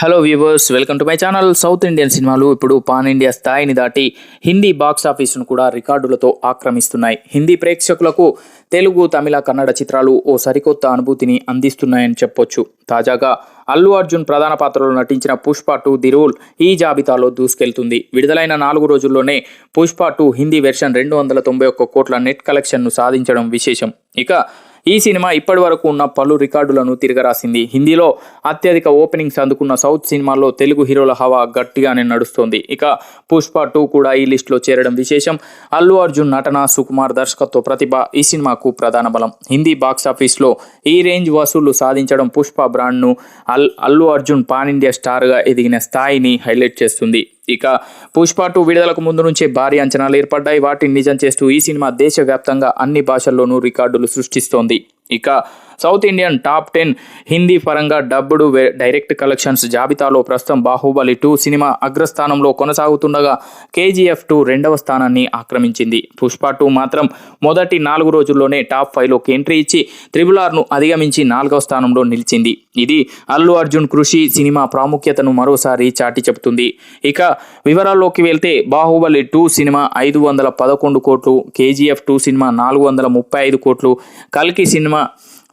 Hello viewers welcome to my channel south Indian సినిమాలు ఇప్పుడు pan India స్థాయిని దాటి హిందీ బాక్స్ ఆఫీసును కూడా రికార్డులతో ఆక్రమిస్తున్నాయి. హిందీ ప్రేక్షకులకు తెలుగు తమిళ కన్నడ చిత్రాలు ఓ సరికొత్త అనుభూతిని అందిస్తున్నాయని చెప్పొచ్చు. తాజాగా అల్లు అర్జున్ ప్రధాన పాత్రలో నటించిన పుష్ప టూ ది రూల్ ఈ జాబితాలో దూసుకెళ్తుంది. విడుదలైన నాలుగు రోజుల్లోనే పుష్ప టూ హిందీ వెర్షన్ రెండు వందల తొంభై ఒక్క కోట్ల నెట్ కలెక్షన్ను సాధించడం విశేషం. ఇక ఈ సినిమా ఇప్పటి వరకు ఉన్న పలు రికార్డులను తిరగరాసింది. హిందీలో అత్యధిక ఓపెనింగ్స్ అందుకున్న సౌత్ సినిమాల్లో తెలుగు హీరోల హవా గట్టిగానే నడుస్తోంది. ఇక పుష్ప టూ కూడా ఈ లిస్టులో చేరడం విశేషం. అల్లు అర్జున్ నటన సుకుమార్ దర్శకత్వ ప్రతిభ ఈ సినిమాకు ప్రధాన బలం. హిందీ బాక్సాఫీస్లో ఈ రేంజ్ వసూళ్ళు సాధించడం పుష్ప బ్రాండ్ను అల్ అల్లు అర్జున్ పాన్ ఇండియా స్టార్గా ఎదిగిన స్థాయిని హైలైట్ చేస్తుంది. ఇక పుష్ప టూ విడుదలకు ముందు నుంచే భారీ అంచనాలు ఏర్పడ్డాయి. వాటిని నిజం చేస్తూ ఈ సినిమా దేశవ్యాప్తంగా అన్ని భాషల్లోనూ రికార్డులు సృష్టిస్తోంది. ఇక south Indian top ten Hindi పరంగా డబ్బుడు డైరెక్ట్ కలెక్షన్స్ జాబితాలో ప్రస్తుతం బాహుబలి టూ సినిమా అగ్రస్థానంలో కొనసాగుతుండగా కేజీఎఫ్ టూ రెండవ స్థానాన్ని ఆక్రమించింది. పుష్ప టూ మాత్రం మొదటి నాలుగు రోజుల్లోనే టాప్ ఫైవ్లోకి ఎంట్రీ ఇచ్చి త్రిబుల్ ఆర్ను అధిగమించి నాలుగవ స్థానంలో నిలిచింది. ఇది అల్లు అర్జున్ కృషి సినిమా ప్రాముఖ్యతను మరోసారి చాటి చెబుతుంది. ఇక వివరాల్లోకి వెళ్తే బాహుబలి టూ సినిమా ఐదు వందల పదకొండు కోట్లు కేజీఎఫ్ టూ సినిమా నాలుగు వందల ముప్పై ఐదు కోట్లు కల్కి సినిమా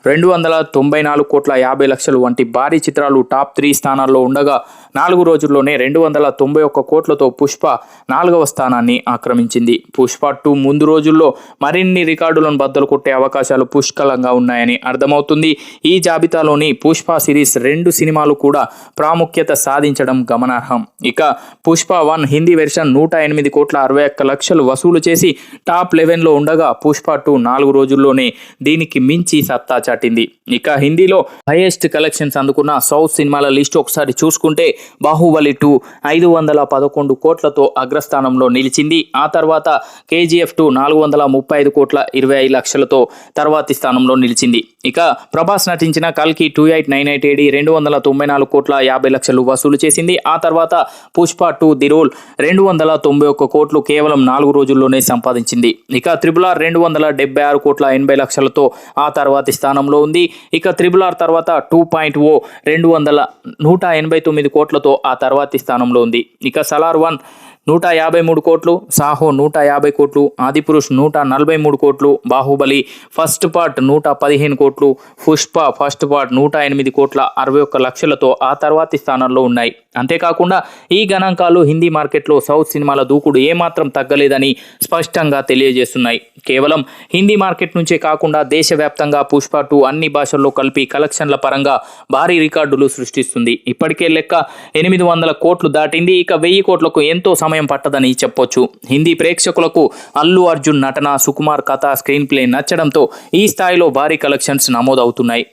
రెండు వందల తొంభై నాలుగు కోట్ల యాభై లక్షలు వంటి భారీ చిత్రాలు టాప్ త్రీ స్థానాల్లో ఉండగా నాలుగు రోజుల్లోనే రెండు వందల తొంభై ఒక్క కోట్లతో పుష్ప నాలుగవ స్థానాన్ని ఆక్రమించింది. పుష్ప టూ ముందు రోజుల్లో మరిన్ని రికార్డులను బద్దలు కొట్టే అవకాశాలు పుష్కలంగా ఉన్నాయని అర్థమవుతుంది. ఈ జాబితాలోని పుష్ప సిరీస్ రెండు సినిమాలు కూడా ప్రాముఖ్యత సాధించడం గమనార్హం. ఇక పుష్ప వన్ హిందీ వెర్షన్ నూట ఎనిమిది కోట్ల అరవై ఒక్క లక్షలు వసూలు చేసి టాప్ లెవెన్లో ఉండగా పుష్ప టూ నాలుగు రోజుల్లోనే దీనికి మించి సత్తా చాటింది. ఇక హిందీలో హైయెస్ట్ కలెక్షన్స్ అందుకున్న సౌత్ సినిమాల లిస్ట్ ఒకసారి చూసుకుంటే బాహుబలి టూ ఐదు వందల పదకొండు కోట్లతో అగ్రస్థానంలో నిలిచింది. ఆ తర్వాత కేజీఎఫ్ టూ నాలుగు వందల ముప్పై ఐదు కోట్ల ఇరవై ఐదు లక్షలతో తర్వాతి స్థానంలో నిలిచింది. ఇక ప్రభాస్ నటించిన కల్కి two eight nine eight AD రెండు వందల తొంభై నాలుగు కోట్ల యాభై లక్షలు వసూలు చేసింది. ఆ తర్వాత పుష్ప టూ ది రోల్ రెండు వందల తొంభై ఒక్క కోట్లు కేవలం నాలుగు రోజుల్లోనే సంపాదించింది. ఇక త్రిబుల్ ఆర్ రెండు వందల డెబ్బై ఆరు కోట్ల ఎనభై లక్షలతో ఆ తర్వాతి స్థానంలో ఉంది. ఇక త్రిబుల్ ఆర్ తర్వాత టూ పాయింట్ ఓ రెండు వందల నూట ఎనభై తొమ్మిది కోట్ల కోట్లతో ఆ తర్వాతి స్థానంలో ఉంది. ఇక సలార్ వన్ నూట యాభై మూడు కోట్లు సాహో నూట యాభై కోట్లు ఆదిపురుష్ నూట నలభై మూడు కోట్లు బాహుబలి ఫస్ట్ పార్ట్ నూట పదిహేను కోట్లు పుష్ప ఫస్ట్ పార్ట్ నూట ఎనిమిది కోట్ల అరవై ఒక్క లక్షలతో ఆ తర్వాతి స్థానంలో ఉన్నాయి. అంతేకాకుండా ఈ గణాంకాలు హిందీ మార్కెట్లో సౌత్ సినిమాల దూకుడు ఏమాత్రం తగ్గలేదని స్పష్టంగా తెలియజేస్తున్నాయి. కేవలం హిందీ మార్కెట్ నుంచే కాకుండా దేశవ్యాప్తంగా పుష్ప టూ అన్ని భాషల్లో కలిపి కలెక్షన్ల పరంగా భారీ రికార్డులు సృష్టిస్తుంది. ఇప్పటికే లెక్క ఎనిమిది వందల కోట్లు దాటింది. ఇక వెయ్యి కోట్లకు ఎంతో సమయం పట్టదని చెప్పొచ్చు. హిందీ ప్రేక్షకులకు అల్లు అర్జున్ నటన సుకుమార్ కథ స్క్రీన్ ప్లే నచ్చడంతో ఈ స్థాయిలో భారీ కలెక్షన్స్ నమోదవుతున్నాయి.